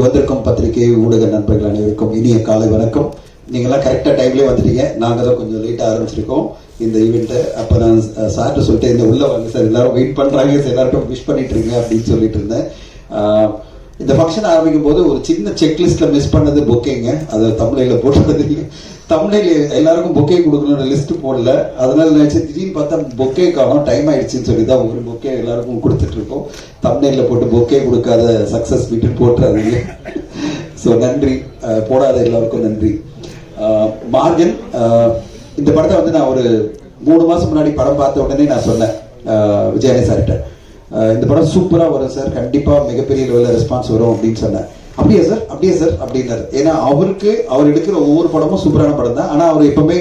இங்கு வந்திருக்கும் பத்திரிகை ஊடக நண்பர்கள் அனைவருக்கும் இனிய காலை வணக்கம். நீங்களாம் கரெக்டாக டைம்லேயே வந்துட்டீங்க நாங்கள் தான் கொஞ்சம் லேட்டாக ஆரம்பிச்சிருக்கோம். இந்த ஈவெண்ட்டை அப்போ நான் சார்ட்டு சொல்லிட்டு இந்த உள்ள வாங்க சார் எல்லாரும் வெயிட் பண்ணுறாங்க சார் எல்லாருக்கும் விஷ் பண்ணிட்டு இருங்க அப்படின்னு சொல்லிட்டு இருந்தேன். இந்த ஃபங்க்ஷன் ஆரம்பிக்கும் போது ஒரு சின்ன செக்லிஸ்ட்டில் மிஸ் பண்ணது பொக்கேங்க அதை தமிழில் போட்டுறது தமிழில் எல்லாருக்கும் பொக்கே கொடுக்கணும்னு லிஸ்ட் போடல. அதனால நினைச்சு திடீர்னு பார்த்தா பொக்கே காணும். டைம் ஆயிடுச்சுன்னு சொல்லி தான் ஒரு பொக்கே எல்லாருக்கும் கொடுத்துட்டு இருக்கோம். தமிழில் போட்டு பொக்கே கொடுக்காத சக்ஸஸ் வீட்டு போட்டுறாதீங்க. ஸோ நன்றி. போடாத எல்லாருக்கும் நன்றி. மார்கன் இந்த படத்தை வந்து நான் ஒரு மூணு மாதம் முன்னாடி படம் பார்த்த உடனே நான் சொன்னேன். அஹ் சார்கிட்ட இந்த படம் சூப்பராக வரும் சார் கண்டிப்பாக மிகப்பெரிய லெவலில் ரெஸ்பான்ஸ் வரும் அப்படின்னு சொன்னேன். அப்படியே சார் அப்படியே சார் அப்படின்னாரு. ஏன்னா அவருக்கு அவர் எடுக்கிற ஒவ்வொரு படமும் சூப்பரான படம் தான். ஆனா அவர் எப்பவுமே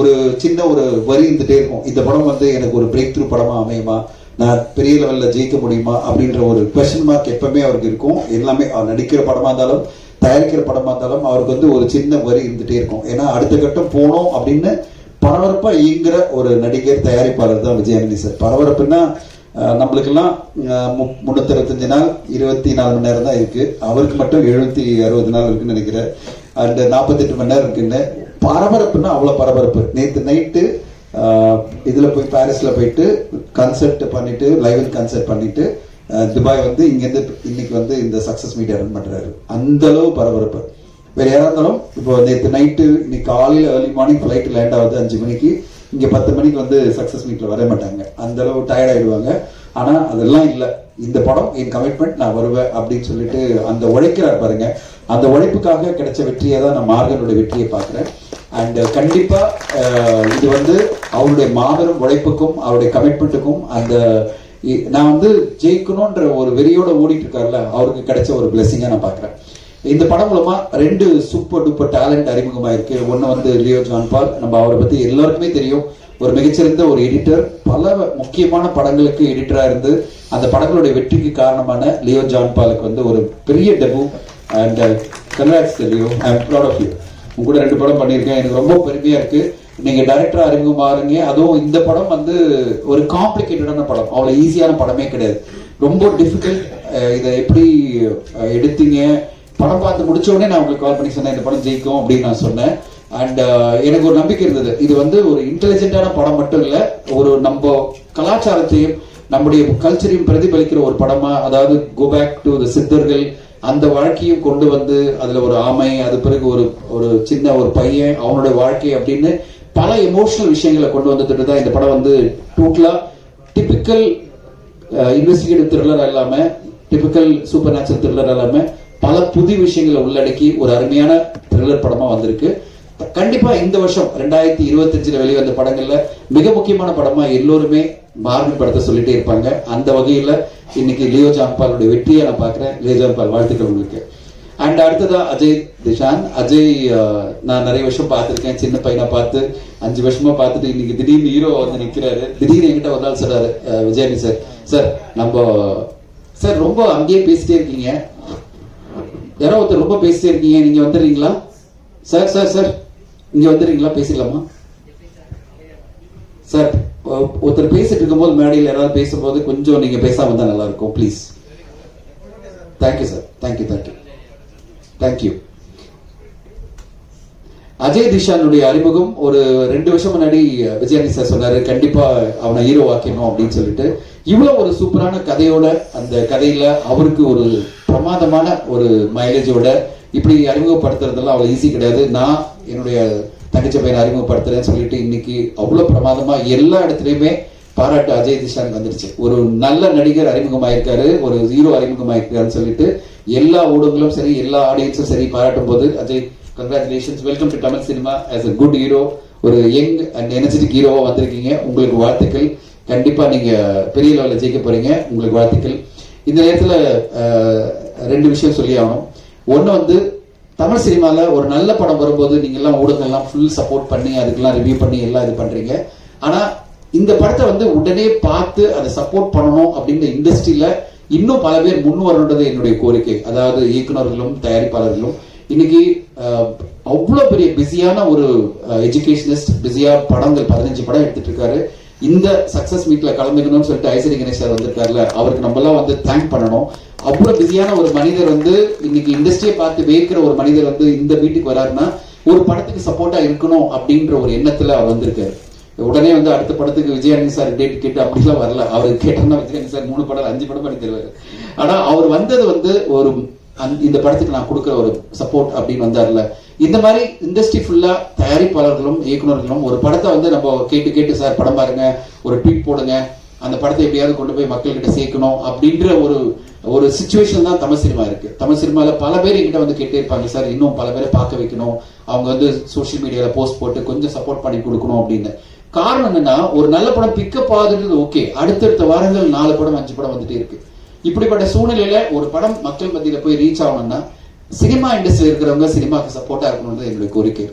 ஒரு சின்ன ஒரு வரி இருந்துட்டே இருக்கும். இந்த படம் வந்து எனக்கு ஒரு பிரேக் த்ரூ படமா அமையுமா? நான் பெரிய லெவல்ல ஜெயிக்க முடியுமா? அப்படின்ற ஒரு கொஸ்டின் மார்க் எப்பவுமே அவருக்கு இருக்கும். எல்லாமே அவர் நடிக்கிற படமா இருந்தாலும் தயாரிக்கிற படமா இருந்தாலும் அவருக்கு வந்து ஒரு சின்ன வரி இருந்துட்டே இருக்கும். ஏன்னா அடுத்த கட்டம் போனோம் அப்படின்னு பரபரப்பா இயங்குற ஒரு நடிகர் தயாரிப்பாளர் தான் விஜயானந்தி சார். பரபரப்புன்னா நம்மளுக்கெல்லாம் மு- முன்னூத்தி நாள் இருபத்தி நாலு மணி நேரம் தான் இருக்கு. அவருக்கு மட்டும் எழுநூற்றி அறுபது நாள் இருக்குன்னு நினைக்கிறேன். அண்ட் நாற்பத்தெட்டு மணி நேரம் இருக்குன்னு. பரபரப்புன்னா அவ்வளோ பரபரப்பு. நேற்று நைட்டு இதில் போய் பாரிஸில் போயிட்டு கன்சர்ட் பண்ணிட்டு லைவ் கன்சர்ட் பண்ணிட்டு துபாய் வந்து இங்கேருந்து இன்னைக்கு வந்து இந்த சக்சஸ் மீட் ரன் பண்ணுறாரு அந்த அளவு பரபரப்பு. வேறு யாராக இருந்தாலும் இப்போ நேற்று நைட்டு இன்னைக்கு காலையில் ஏர்லி மார்னிங் ஃப்ளைட் லேண்ட் ஆகுது அஞ்சு மணிக்கு. இங்க பத்து மணிக்கு வந்து சக்சஸ் மீட்ல வர மாட்டாங்க. அந்த அளவு டயர்ட் ஆயிடுவாங்க. ஆனா அதெல்லாம் இல்ல. இந்த படம் என் கமிட்மெண்ட் நான் வருவேன் அப்படின்னு சொல்லிட்டு அந்த உழைக்கிறார் பாருங்க. அந்த உழைப்புக்காக கிடைச்ச வெற்றியை தான் நான் மார்கனுடைய வெற்றியை பார்க்குறேன். அண்ட் கண்டிப்பா இது வந்து அவருடைய மாபெரும் உழைப்புக்கும் அவருடைய கமிட்மெண்ட்டுக்கும் அந்த நான் வந்து ஜெயிக்கணும்ன்ற ஒரு வெறியோட ஓடிட்டு இருக்காருல்ல அவருக்கு கிடைச்ச ஒரு பிளெஸிங்கா நான் பார்க்குறேன். இந்த படம் மூலமா ரெண்டு சூப்பர் டூப்பர் டேலண்ட் அறிமுகமாயிருக்கு. ஒன்னு வந்து லியோ ஜான்பால் நம்ம அவரை பத்தி எல்லாருக்குமே தெரியும். ஒரு மிகச்சிறந்த ஒரு எடிட்டர் பல முக்கியமான படங்களுக்கு எடிட்டரா இருந்து அந்த படங்களுடைய வெற்றிக்கு காரணமான லியோ ஜான்பாலுக்கு வந்து ஒரு பெரிய debut and congrats Leo I am proud of you உங்க கூட ரெண்டு படம் பண்ணியிருக்கேன். எனக்கு ரொம்ப பெருமையா இருக்கு. நீங்க டைரக்டரா அறிமுகமாறுங்க அதுவும் இந்த படம் வந்து ஒரு காம்ப்ளிகேட்டடான படம். அவ்வளவு ஈஸியான படமே கிடையாது. ரொம்ப டிஃபிகல்ட் uh, இதை எப்படி uh, எடுத்தீங்க? படம் பார்த்து முடிச்ச உடனே நான் உங்களுக்கு கால் பண்ணி சொன்னேன் இந்த படம் ஜெயிக்கும் அப்படின்னு நான் சொன்னேன். அண்ட் uh, எனக்கு ஒரு நம்பிக்கை இருந்தது. இது வந்து ஒரு இன்டெலிஜென்ட்டான படம் மட்டும் இல்ல ஒரு நம்ம கலாச்சாரத்தையும் நம்முடைய கல்ச்சரையும் பிரதிபலிக்கிற ஒரு படமா அதாவது கோ பேக் டு த சித்தர்கள் அந்த வாழ்க்கையும் கொண்டு வந்து அதுல ஒரு ஆமை அது பிறகு ஒரு ஒரு சின்ன ஒரு பையன் அவனுடைய வாழ்க்கை அப்படின்னு பல எமோஷனல் விஷயங்களை கொண்டு வந்துட்டு தான் இந்த படம் வந்து டோட்டலா டிபிக்கல் இன்வெஸ்டிகேட்டிவ் த்ரில்லர் இல்லாம டிபிக்கல் சூப்பர் நேச்சுரல் த்ரில்லர் இல்லாமல் பல புது விஷயங்களை உள்ளடக்கி ஒரு அருமையான த்ரில்லர் படமா வந்திருக்கு. கண்டிப்பா இந்த வருஷம் ரெண்டாயிரத்தி இருபத்தஞ்சுல வெளிவந்த படங்கள்ல மிக முக்கியமான படமா எல்லோருமே மார்பின் படத்தை சொல்லிட்டே இருப்பாங்க. அந்த வகையில இன்னைக்கு லியோ ஜாம்பாலுடைய வெற்றியை நான் பாக்குறேன் லியோ ஜாம்பால் வாழ்த்துக்கள் உங்களுக்கு. அண்ட் அடுத்ததா அஜய் திஷான் அஜய் நான் நிறைய வருஷம் பார்த்துருக்கேன். சின்ன பையனா பார்த்து அஞ்சு வருஷமா பார்த்துட்டு இன்னைக்கு திடீர்னு ஹீரோ வந்து நிக்கிறாரு. திடீர்னு என்கிட்ட ஒரு நாள் சொல்றாரு அஹ், விஜயனி சார். சார் நம்ம சார் ரொம்ப அங்கேயே பேசிட்டே இருக்கீங்க. யாரோ ஒருத்தர் ரொம்ப பேசிட்டே இருக்கீங்க நீங்க வந்துடுறீங்களா? Sir sir sir. இங்க வந்துடுறீங்களா? பேசிடலாமா? சார் ஒருத்தர் பேசிட்டு இருக்கும்போது மேடையில் யாராவது பேசும்போது கொஞ்சம் நீங்க பேசாம தான் நல்லா இருக்கும் please thank you sir thank you thank you thank you Ajay திஷானுடைய அறிமுகம் ஒரு ரெண்டு வருஷம் முன்னாடி விஜயானி சார் சொன்னாரு கண்டிப்பா அவனை ஹீரோ ஆக்கணும் அப்படின்னு சொல்லிட்டு. இவ்வளவு ஒரு சூப்பரான கதையோட அந்த கதையில அவருக்கு ஒரு பிரமாதமான ஒரு மைலேஜோட இப்படி அறிமுகப்படுத்துறதெல்லாம் அவ்வளவு ஈஸி கிடையாது. நான் என்னுடைய தங்கச்சி பையனை அறிமுகப்படுத்துறேன்னு சொல்லிட்டு இன்னைக்கு அவ்வளவு பிரமாதமா எல்லா இடத்துலயுமே பாராட்டு அஜய் திஷான் வந்துருச்சு. ஒரு நல்ல நடிகர் அறிமுகமாயிருக்காரு ஒரு ஹீரோ அறிமுகமாயிருக்காருன்னு சொல்லிட்டு எல்லா ஊடகங்களும் சரி எல்லா ஆடியன்ஸும் சரி பாராட்டும் போது Ajay congratulations welcome to Tamil cinema as a good hero ஒரு யங் அண்ட் எனர்ஜெட்டிக் ஹீரோவா வந்திருக்கீங்க. உங்களுக்கு வாழ்த்துக்கள். கண்டிப்பா நீங்க பெரிய லெவலில் ஜெயிக்க போறீங்க. உங்களுக்கு வாழ்த்துக்கள். இந்த நேரத்தில் ரெண்டு விஷயம் சொல்லி ஆகணும். ஒன்று வந்து தமிழ் சினிமாவில் ஒரு நல்ல படம் வரும்போது நீங்கள்லாம் ஊடகங்கள்லாம் ஃபுல் சப்போர்ட் பண்ணி அதுக்கெல்லாம் ரிவ்யூ பண்ணி எல்லாம் இது பண்ணுறீங்க ஆனால் இந்த படத்தை வந்து உடனே பார்த்து அதை சப்போர்ட் பண்ணணும் அப்படின்ற இண்டஸ்ட்ரியில் இன்னும் பல பேர் முன் வரணுன்றது என்னுடைய கோரிக்கை. அதாவது இயக்குனர்களும் தயாரிப்பாளர்களும். இன்னைக்கு அவ்வளோ பெரிய பிஸியான ஒரு எஜுகேஷனிஸ்ட் பிஸியாக படங்கள் பதினஞ்சு படம் எடுத்துட்டு இருக்காரு. இந்த சக்சஸ் மீட்ல கலந்துக்கணும்னு சொல்லிட்டு ஐசரி கணேஷ் சார் வந்திருக்காருல அவருக்கு நம்ம எல்லாம் வந்து தேங்க் பண்ணணும். அவ்வளவு பிஸியான ஒரு மனிதர் வந்து இன்னைக்கு இண்டஸ்ட்ரியை பார்த்து வேக்கிற ஒரு மனிதர் வந்து இந்த வீட்டுக்கு வராருன்னா ஒரு படத்துக்கு சப்போர்ட்டா இருக்கணும் அப்படின்ற ஒரு எண்ணத்துல அவர் வந்திருக்காரு. உடனே வந்து அடுத்த படத்துக்கு விஜயானந்த் சார் டேட் கேட்டு அப்படிலாம் வரல. அவர் கேட்டோம்னா விஜயானந்த் சார் மூணு படம் அஞ்சு படம் பண்ணி தருவாரு. ஆனா அவர் வந்தது வந்து ஒரு இந்த படத்துக்கு நான் கொடுக்குற ஒரு சப்போர்ட் அப்படின்னு வந்தார்ல. இந்த மாதிரி இண்டஸ்ட்ரி ஃபுல்லா தயாரிப்பாளர்களும் இயக்குனர்களும் ஒரு படத்தை வந்து நம்ம கேட்டு கேட்டு சார் படம் பாருங்க ஒரு ட்வீட் போடுங்க அந்த படத்தை எப்படியாவது கொண்டு போய் மக்கள்கிட்ட சேர்க்கணும் அப்படின்ற ஒரு ஒரு சுச்சுவேஷன் தான் தமிழ் சினிமா இருக்கு. தமிழ் சினிமால பல பேர் என்கிட்ட வந்து கேட்டே இருப்பாங்க சார் இன்னும் பல பேரை பார்க்க வைக்கணும். அவங்க வந்து சோஷியல் மீடியால போஸ்ட் போட்டு கொஞ்சம் சப்போர்ட் பண்ணி கொடுக்கணும் அப்படின்னு. காரணம் என்னன்னா ஒரு நல்ல படம் பிக்கப் ஆகுதுன்றது ஓகே அடுத்தடுத்த வாரங்கள் நாலு படம் அஞ்சு படம் வந்துட்டே இருக்கு. இப்படிப்பட்ட சூழ்நிலையில ஒரு படம் மக்கள் மத்தியில போய் ரீச் ஆகணும்னா சினிமா இண்டஸ்ட்ரி இருக்கிறவங்க சினிமாக்கு சப்போர்ட்டா இருக்கணும்ன்றது என்னுடைய கோரிக்கை.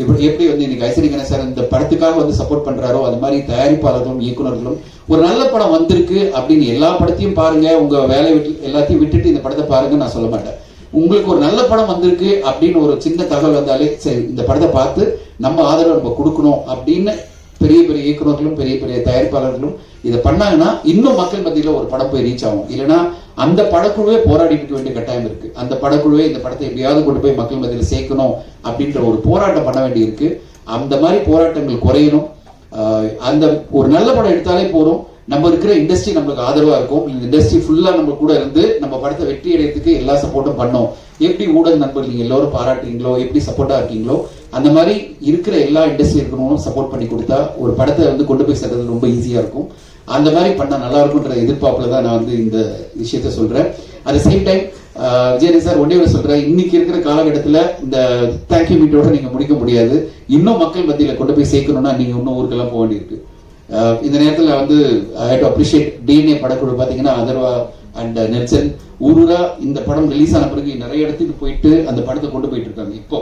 இப்படி எப்படி வந்து இன்னைக்கு ஐசரி கணேசன் சார் இந்த படத்துக்காக வந்து சப்போர்ட் பண்றாரோ அது மாதிரி தயாரிப்பாளர்களும் இயக்குனர்களும் ஒரு நல்ல படம் வந்திருக்கு அப்படின்னு எல்லா படத்தையும் பாருங்க. உங்க வேலையை விட்டு எல்லாத்தையும் விட்டுட்டு இந்த படத்தை பாருங்க நான் சொல்ல மாட்டேன். உங்களுக்கு ஒரு நல்ல படம் வந்திருக்கு அப்படின்னு ஒரு சின்ன தகவல் வந்தாலே சரி இந்த படத்தை பார்த்து நம்ம ஆதரவு நம்ம கொடுக்கணும் அப்படின்னு பெரிய பெரிய இயக்குனர்களும் பெரிய பெரிய தயாரிப்பாளர்களும் இதை பண்ணாங்கன்னா இன்னும் மக்கள் மத்தியில ஒரு படம் போய் ரீச் ஆகும். இல்லைன்னா அந்த படக்குழுவே போராடி இருக்க வேண்டிய கட்டாயம் இருக்கு. அந்த படக்குழுவே இந்த படத்தை எப்படியாவது கொண்டு போய் மக்கள் மத்தியில் சேர்க்கணும் அப்படின்ற ஒரு போராட்டம் பண்ண வேண்டி இருக்கு அந்த மாதிரி போராட்டங்கள் குறையணும். அந்த ஒரு நல்ல படம் எடுத்தாலே போதும். நம்ம இருக்கிற இண்டஸ்ட்ரி நம்மளுக்கு ஆதரவா இருக்கும். இந்த இண்டஸ்ட்ரி ஃபுல்லா நம்ம கூட இருந்து நம்ம படத்தை வெற்றி அடையத்துக்கு எல்லா சப்போர்ட்டும் பண்ணோம். எப்படி ஊடக நண்பர் நீங்க எல்லாரும் பாராட்டுறீங்களோ எப்படி சப்போர்ட்டா இருக்கீங்களோ அந்த மாதிரி இருக்கிற எல்லா இண்டஸ்ட்ரி இருக்கணும் சப்போர்ட் பண்ணி கொடுத்தா ஒரு படத்தை வந்து கொண்டு போய் சேர்றது ரொம்ப ஈஸியா இருக்கும். அந்த மாதிரி பண்ணா நல்லா இருக்கும்ன்ற எதிர்பார்ப்புல தான் நான் வந்து இந்த விஷயத்த சொல்றேன். At same time Vijayan sir ஒன்றே ஒன்று சொல்கிறேன் இன்னைக்கு இருக்கிற காலகட்டத்தில் இந்த தேங்க்யூ மீட்டோட நீங்கள் முடிக்க முடியாது. இன்னும் மக்கள் மத்தியில் கொண்டு போய் சேர்க்கணும்னா நீங்கள் இன்னும் ஊருக்கெல்லாம் போக வேண்டியிருக்கு. இந்த நேரத்தில் வந்து ஐ டு அப்ரிஷியேட் டிஎன்ஏ படக்குழு பார்த்தீங்கன்னா அதர்வா அண்ட் நெல்சன் ஊரூரா இந்த படம் ரிலீஸ் ஆன பிறகு நிறைய இடத்துக்கு போயிட்டு அந்த படத்தை கொண்டு போயிட்டு இருக்காங்க. இப்போ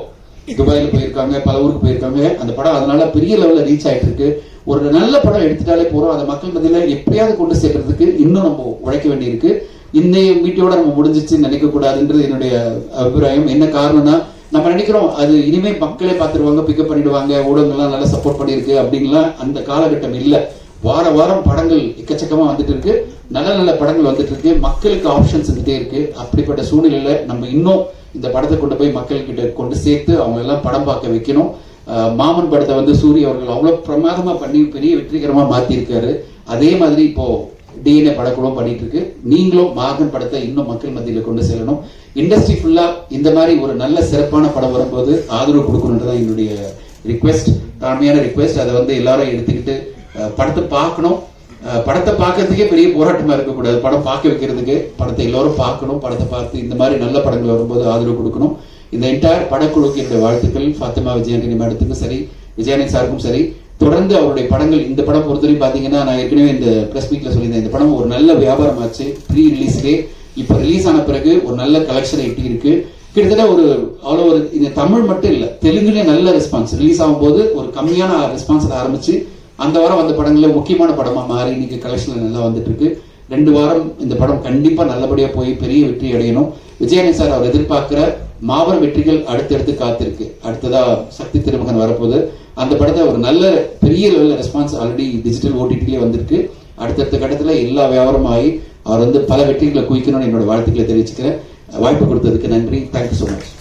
துபாயில் போயிருக்காங்க பல ஊருக்கு போயிருக்காங்க. அந்த படம் அதனால பெரிய லெவலில் ரீச் ஆயிட்டு இருக்கு ஒரு நல்ல படம் எடுத்துட்டாலே போறோம். அதை மக்கள் மத்தியில் எப்படியாவது கொண்டு சேர்க்கறதுக்கு இன்னும் நம்ம உழைக்க வேண்டியிருக்கு. இன்னைய மீட்டியோட நம்ம முடிஞ்சிச்சு நினைக்க கூடாதுன்றது என்னுடைய அபிப்பிராயம். என்ன காரணம்னா நம்ம நினைக்கிறோம் அது இனிமே மக்களே பார்த்துருவாங்க பிக்கப் பண்ணிடுவாங்க ஊடகங்கள்லாம் நல்லா சப்போர்ட் பண்ணியிருக்கு அப்படின்லாம் அந்த காலகட்டம் இல்லை. வார வாரம் படங்கள் எக்கச்சக்கமாக வந்துட்டு இருக்கு நல்ல நல்ல படங்கள் வந்துட்டு இருக்கு மக்களுக்கு ஆப்ஷன்ஸ் இருந்துகிட்டே இருக்கு. அப்படிப்பட்ட சூழ்நிலையில நம்ம இன்னும் இந்த படத்தை கொண்டு போய் மக்கள் கிட்ட கொண்டு சேர்த்து அவங்க எல்லாம் படம் பார்க்க வைக்கணும். மாமன் படத்தை வந்து சூரிய அவர்கள் அவ்வளவு பிரமாதமா பண்ணி பெரிய வெற்றிகரமா மாத்திருக்காரு. அதே மாதிரி இப்போ டிஎன்ஏ படக்குழுவும் பண்ணிட்டு இருக்கு நீங்களும் மாகன் படத்தை இன்னும் மக்கள் மத்தியில கொண்டு செல்லணும். இண்டஸ்ட்ரி ஃபுல்லா இந்த மாதிரி ஒரு நல்ல சிறப்பான படம் வரும்போது ஆதரவு கொடுக்கணுன்றதான் என்னுடைய ரிக்வெஸ்ட் தாழ்மையான ரிக்வெஸ்ட் அதை வந்து எல்லாரும் எடுத்துக்கிட்டு படத்தை பார்க்கணும். படத்தை பார்க்கறதுக்கே பெரிய போராட்டமா இருக்கக்கூடாது. படம் பார்க்க வைக்கிறதுக்கு படத்தை எல்லாரும் பார்க்கணும். படத்தை பார்த்து இந்த மாதிரி நல்ல படங்கள் வரும்போது ஆதரவு கொடுக்கணும். இந்த என்டையர் படக்குழுக்கு என்னுடைய வாழ்த்துக்கள். ஃபாத்திமா விஜயானி மேடத்துக்கும் சரி விஜயானந்த் சாருக்கும் சரி. தொடர்ந்து அவருடைய படங்கள் இந்த படம் பொறுத்தவரைக்கும் பார்த்தீங்கன்னா நான் ஏற்கனவே இந்த ப்ரெஸ் மீட்ல சொல்லியிருந்தேன் இந்த படம் ஒரு நல்ல வியாபாரம் ஆச்சு. ப்ரீ ரிலீஸ்லேயே இப்போ ரிலீஸ் ஆன பிறகு ஒரு நல்ல கலெக்ஷன் எட்டி இருக்கு கிட்டத்தட்ட ஒரு அவ்வளோ ஒரு இந்த தமிழ் மட்டும் இல்லை தெலுங்குலேயே நல்ல ரெஸ்பான்ஸ் ரிலீஸ் ஆகும்போது ஒரு கம்மியான ரெஸ்பான்ஸ் ஆரம்பிச்சு அந்த வாரம் வந்த படங்களே முக்கியமான படமா மாறி இன்னைக்கு கலெக்ஷன்ல நல்லா வந்துட்டு இருக்கு ரெண்டு வாரம் இந்த படம் கண்டிப்பா நல்லபடியா போய் பெரிய வெற்றி அடையணும். விஜயநந்த் சார் அவர் எதிர்பார்க்கிற மாபெரும் வெற்றிகள் அடுத்தடுத்து காத்திருக்கு. அடுத்ததா சக்தி திருமகன் வரப்போகுது. அந்த படத்தை ஒரு நல்ல பெரிய லெவலில் ரெஸ்பான்ஸ் ஆல்ரெடி டிஜிட்டல் ஓடிடிலே வந்திருக்கு. அடுத்தடுத்த கட்டத்துல எல்லா வியாபாரமும் ஆகி அவர் வந்து பல வெற்றிகளை குவிக்கணும்னு என்னோட வாழ்த்துக்களை தெரிவிச்சுக்கிறேன். வாய்ப்பு கொடுத்ததுக்கு நன்றி. Thank you so much